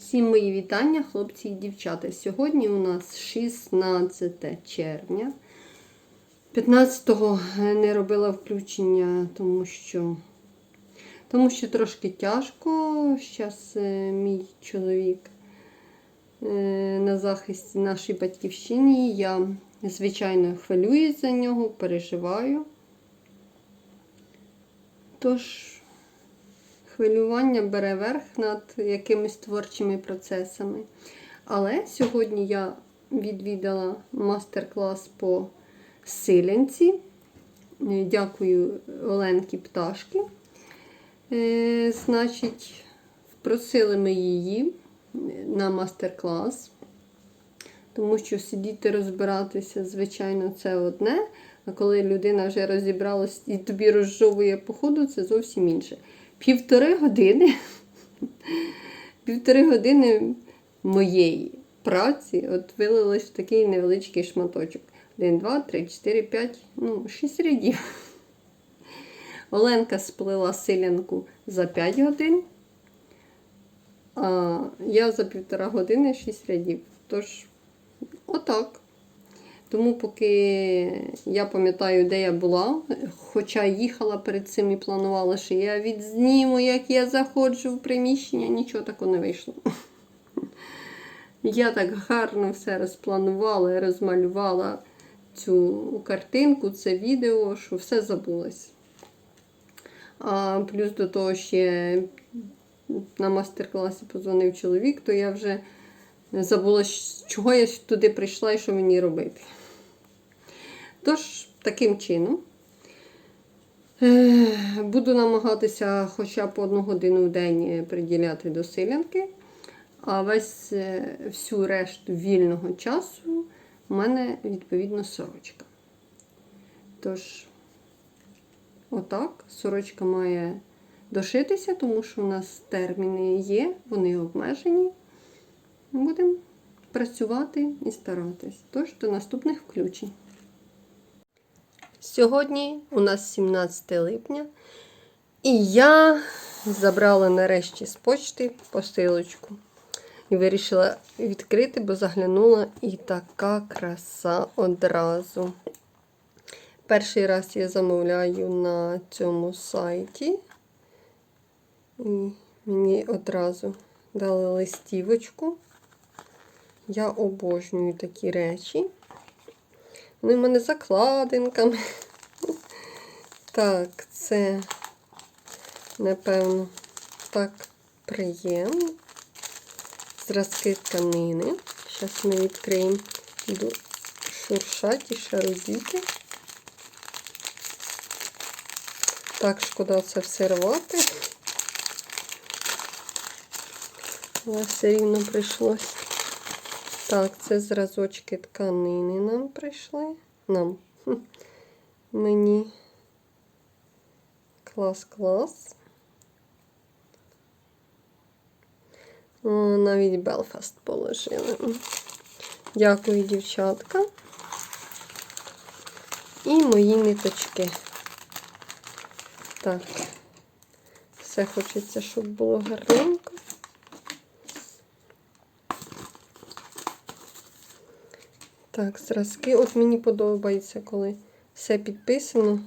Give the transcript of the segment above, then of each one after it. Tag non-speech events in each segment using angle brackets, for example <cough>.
Всім мої вітання, хлопці і дівчата. Сьогодні у нас 16 червня. 15-го не робила включення, тому що, тому що трошки тяжко. Зараз мій чоловік е, на захисті нашої батьківщини. Я, звичайно, хвилююсь за нього, переживаю. Тож, хвилювання бере верх над якимись творчими процесами. Але сьогодні я відвідала мастер-клас по силянці. Дякую Оленки Пташки. Е, Значить, просили ми її на мастер-клас. Тому що сидіти розбиратися, звичайно, це одне. А коли людина вже розібралась і тобі розжовує по ходу, це зовсім інше. Півтори години, півтори години моєї праці от вилилось в такий невеличкий шматочок. Один, два, три, чотири, п'ять, ну, шість рядів. Оленка сплила силянку за 5 годин, а я за півтора години 6 рядів. Тож, отак. Тому поки я пам'ятаю, де я була, хоча їхала перед цим і планувала, що я відзніму, як я заходжу в приміщення, нічого такого не вийшло. Я так гарно все розпланувала і розмалювала цю картинку, це відео, що все забулось. А плюс до того ще на мастер-класі позвонив чоловік, то я вже забула, чого я туди прийшла і що мені робити. Тож, таким чином, е, буду намагатися хоча б одну годину в день приділяти до силянки, а весь е, всю решту вільного часу у мене, відповідно, сорочка. Тож, отак, сорочка має дошитися, тому що у нас терміни є, вони обмежені. Будемо працювати і старатись. Тож, до наступних включень. Сьогодні у нас 17 липня, і я забрала нарешті з почти посилочку. І вирішила відкрити, бо заглянула і така краса одразу. Перший раз я замовляю на цьому сайті. І мені одразу дали листівочку. Я обожнюю такі речі. Вони в мене закладинками. <laughs> Так, це, напевно, так приємно. Зразки тканини. Зараз ми відкриємо до шуршать шарудіти. Так, шкода це все рвати. Але все рівно прийшлось. Так, це зразочки тканини нам прийшли. Нам. <laughs> Мені клас-клас. Навіть Белфаст положили. Дякую, дівчатка. І мої ниточки. Так, все хочеться, щоб було гарненько. Так, зразки. От мені подобається, коли все підписано.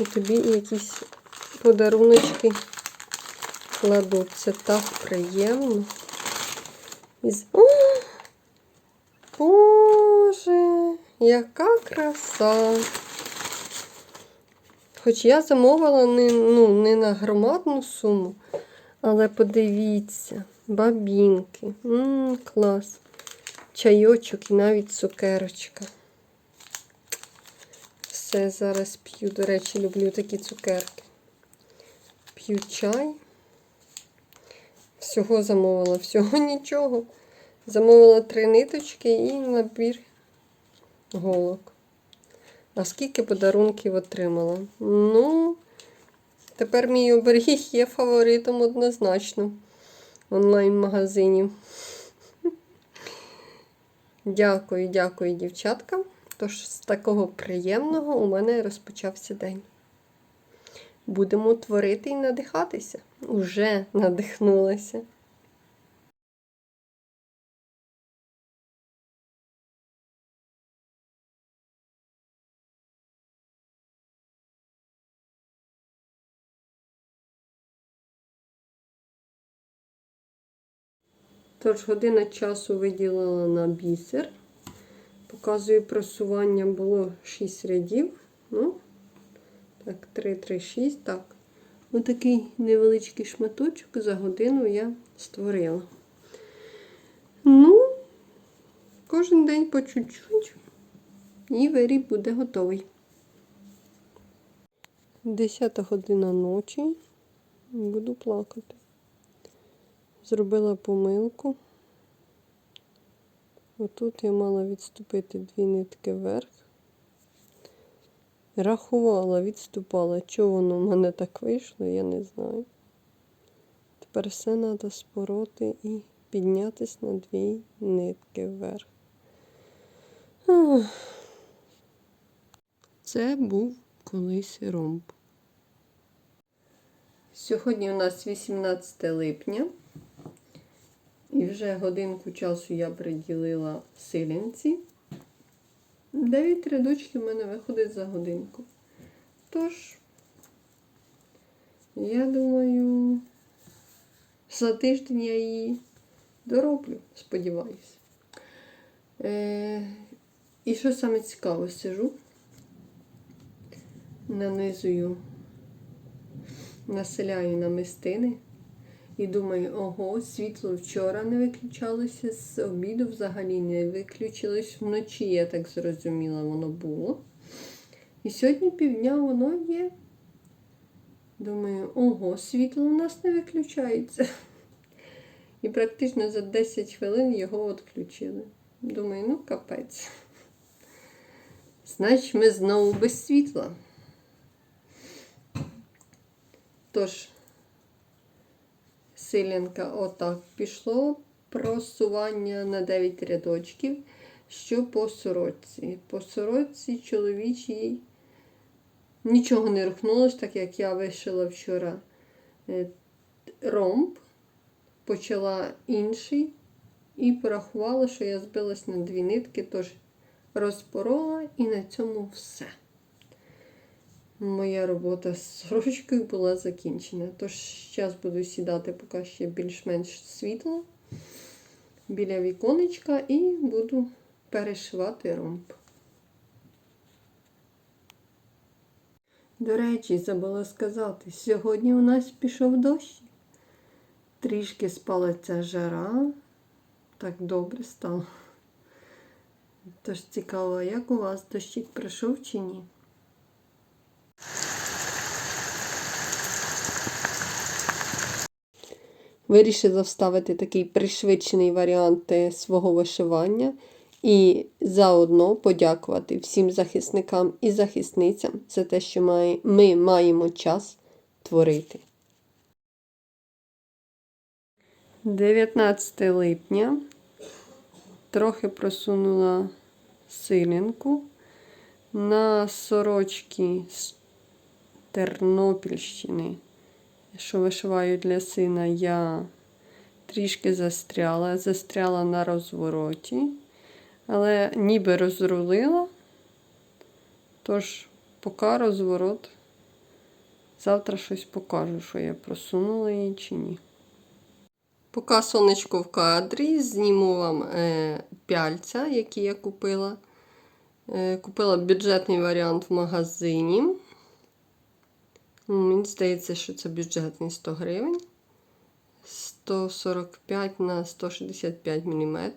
І тобі якісь подаруночки кладуть. Це так приємно. Із... О! Боже, яка краса! Хоч я замовила не, ну, не на громадну суму, але подивіться. Бабінки. Ммм, клас. Чайочок і навіть цукерочка. Все, зараз п'ю, до речі, люблю такі цукерки. П'ю чай. Всього замовила, всього <laughs> нічого. Замовила три ниточки і набір голок. А скільки подарунків отримала? Ну, тепер мій оберіг є фаворитом однозначно онлайн-магазинів. Дякую, дякую, дівчаткам. Тож, з такого приємного у мене розпочався день. будемо творити і надихатися. Уже надихнулася. Тож година часу виділила на бісер. Показую просування було 6 рядів. Ну, так, 3, 3, 6. Так. Ось такий невеличкий шматочок за годину я створила. Ну, кожен день по чуть-чуть. І виріб буде готовий. 10 година ночі. Буду плакати. Зробила помилку. Отут я мала відступити дві нитки вверх. Рахувала, відступала. Чого воно в мене так вийшло, я не знаю. Тепер все треба спороти і піднятися на дві нитки вверх. Це був колись ромб. Сьогодні у нас 18 липня. І вже годинку часу я приділила силянці. 9 рядочків в мене виходить за годинку. Тож, я думаю, за тиждень я її дороблю, сподіваюся. Е, і що саме цікаве, сижу, нанизую, населяю намистини. І думаю, ого, світло вчора не виключалося, з обіду взагалі не виключилось. Вночі, я так зрозуміла, воно було. І сьогодні півдня воно є. Думаю, ого, світло у нас не виключається. І практично за 10 хвилин його відключили. Думаю, ну капець. Значить, ми знову без світла. Тож, силянка отак пішло. Просування на 9 рядочків. Що по сорочці? По сорочці чоловічій нічого не рухнулося, так як я вишила вчора е, ромб, почала інший і порахувала, що я збилась на дві нитки, тож розпорола і на цьому все. Моя робота з сорочкою була закінчена. Тож зараз буду сідати, поки ще більш-менш світло біля віконечка і буду перешивати ромб. До речі, забула сказати, сьогодні у нас пішов дощ. Трішки спала ця жара. Так добре стало. Тож цікаво, як у вас дощик пройшов чи ні? Вирішила вставити такий пришвидшений варіант свого вишивання і заодно подякувати всім захисникам і захисницям за те, що ми маємо час творити. 19 липня трохи просунула силінку на сорочки з Тернопільщини що вишиваю для сина, я трішки застряла. Застряла на розвороті, але ніби розрулила. Тож, поки розворот, завтра щось покажу, що я просунула її чи ні. Поки сонечко в кадрі, зніму вам е, пяльця, які я купила. Е, купила бюджетний варіант в магазині. Ну, Мені здається, що це бюджетний 100 гривень. 145 на 165 мм.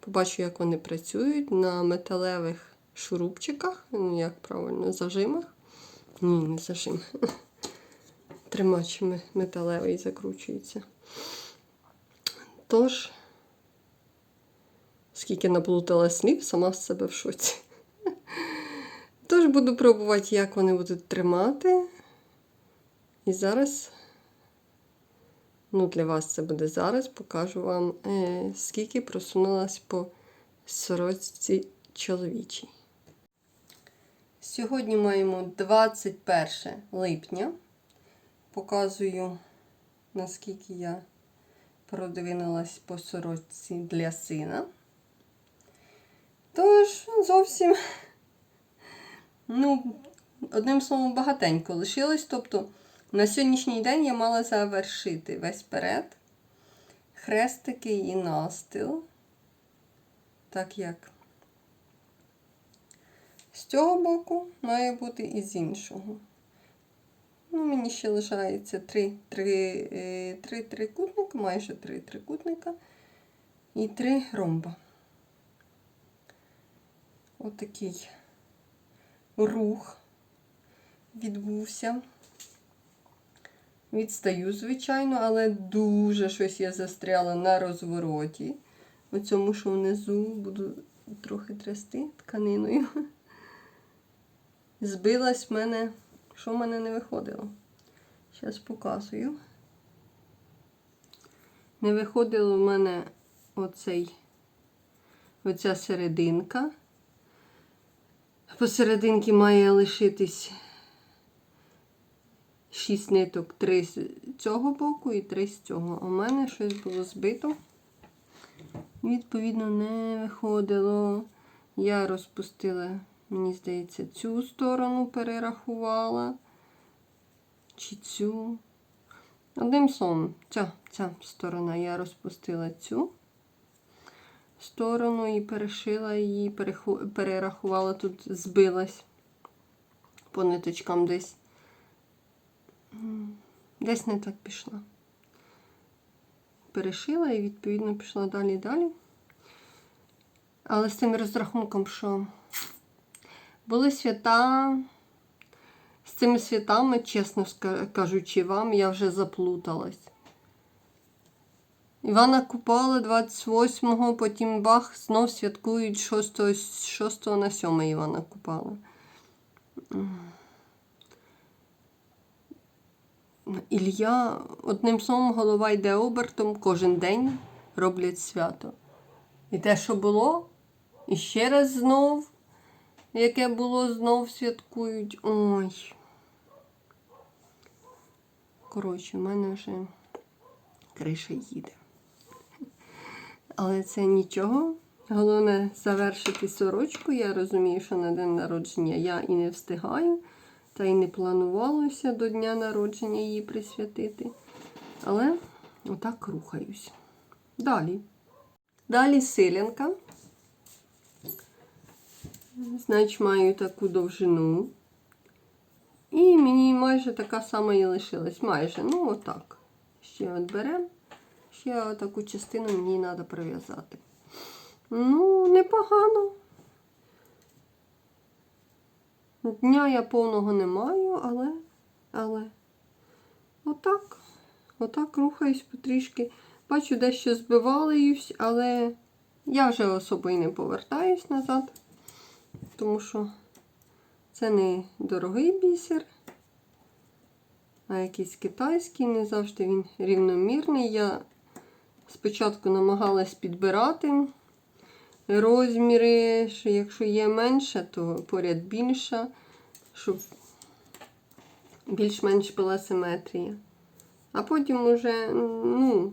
Побачу, як вони працюють на металевих шурупчиках. Ну, як правильно, зажимах. Ні, не зажим. <laughs> Тримач металевий закручується. Тож, скільки наплутала слів, сама з себе в шоці. <laughs> Тож буду пробувати, як вони будуть тримати. І зараз, ну, для вас це буде зараз, покажу вам, е, скільки просунулась по сорочці чоловічій. Сьогодні маємо 21 липня. Показую, наскільки я продвинулась по сорочці для сина. Тож, зовсім, ну, одним словом, багатенько лишилось. Тобто, на сьогоднішній день я мала завершити весь перед, хрестики і настил. Так як з цього боку має бути і з іншого. Ну, мені ще лишається три, три, е, три трикутника, майже три трикутника і три ромба. Отакий рух відбувся. Відстаю, звичайно, але дуже щось я застряла на розвороті. У цьому, що внизу буду трохи трясти тканиною. Збилась в мене, що в мене не виходило. Зараз показую. Не виходило в мене оцей, оця серединка. Посерединки має лишитись 6 ниток, 3 з цього боку і 3 з цього. В мене щось було збито. Відповідно, не виходило. Я розпустила, мені здається, цю сторону перерахувала. Чи цю. Одним словом, ця, ця сторона я розпустила цю сторону і перешила її, перерахувала тут, збилась по ниточкам десь. Десь не так пішла. Перешила і, відповідно, пішла далі і далі. Але з тим розрахунком, що були свята. З цими святами, чесно кажучи вам, я вже заплуталась. Івана Купала 28-го, потім бах, знов святкують 6, 6 на 7 Івана Купала. Ілля, одним словом, голова йде обертом, кожен день роблять свято. І те, що було, і ще раз знов, яке було, знов святкують. Ой. Коротше, в мене вже криша їде. Але це нічого. Головне завершити сорочку. Я розумію, що на день народження я і не встигаю, та й не планувалося до дня народження її присвятити. Але отак рухаюсь. Далі. Далі силянка. Значить, маю таку довжину. І мені майже така сама і лишилась. Майже, ну отак. Ще от беремо. Ще таку частину мені треба прив'язати. Ну, непогано. Дня я повного не маю, але, але отак. Отак рухаюсь потрішки. Бачу, дещо збиваюсь, але я вже особо і не повертаюсь назад, тому що це не дорогий бісер, а якийсь китайський, не завжди він рівномірний. Я спочатку намагалась підбирати розміри, що якщо є менше, то поряд більше, щоб більш-менш була симетрія. А потім уже, ну,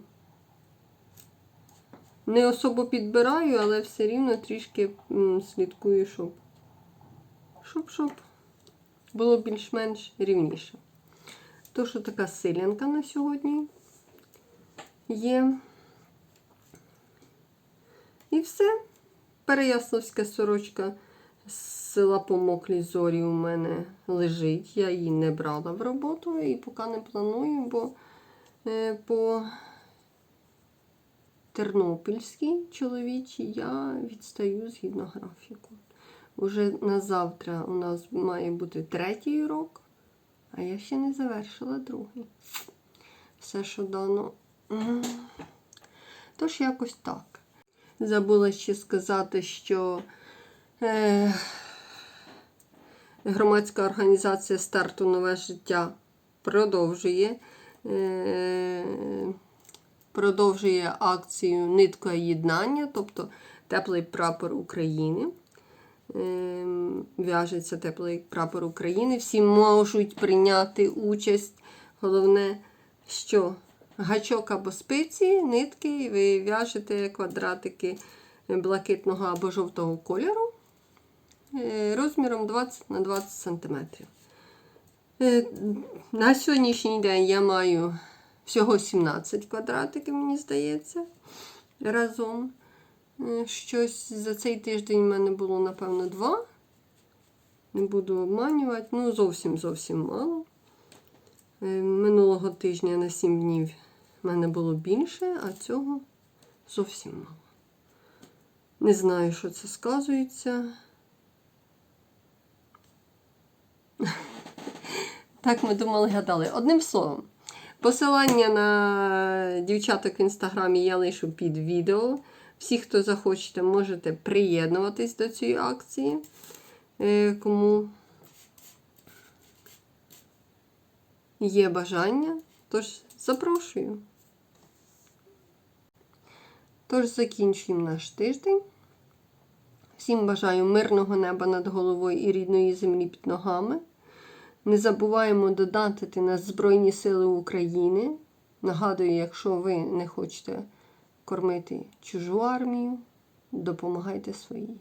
не особо підбираю, але все рівно трішки слідкую, щоб, щоб, щоб було більш-менш рівніше. То, що така силянка на сьогодні є. І все. Переяславська сорочка з села Помоклі зорі у мене лежить. Я її не брала в роботу і поки не планую, бо е, по Тернопільській чоловічій я відстаю згідно графіку. Уже на завтра у нас має бути третій урок, а я ще не завершила другий. Все, що дано. Тож якось так. Забула ще сказати, що е, громадська організація старту нове життя продовжує. Е, продовжує акцію Нитка єднання, тобто теплий прапор України. ем, в'яжеться теплий прапор України. Всі можуть прийняти участь. Головне, що гачок або спиці, нитки, і ви в'яжете квадратики блакитного або жовтого кольору е, розміром 20 на 20 см. Е, На сьогоднішній день я маю всього 17 квадратиків, мені здається, разом. Е, Щось за цей тиждень в мене було, напевно, два. Не буду обманювати. Ну, зовсім зовсім мало. Е, Минулого тижня на 7 днів в мене було більше, а цього зовсім мало. Не знаю, що це сказується. Так ми думали, гадали. Одним словом, посилання на дівчаток в інстаграмі я лишу під відео. Всі, хто захочете, можете приєднуватись до цієї акції. Е, Кому є бажання, тож запрошую. Тож закінчуємо наш тиждень. Всім бажаю мирного неба над головою і рідної землі під ногами. Не забуваємо додатити на Збройні Сили України. Нагадую, якщо ви не хочете кормити чужу армію, допомагайте своїй.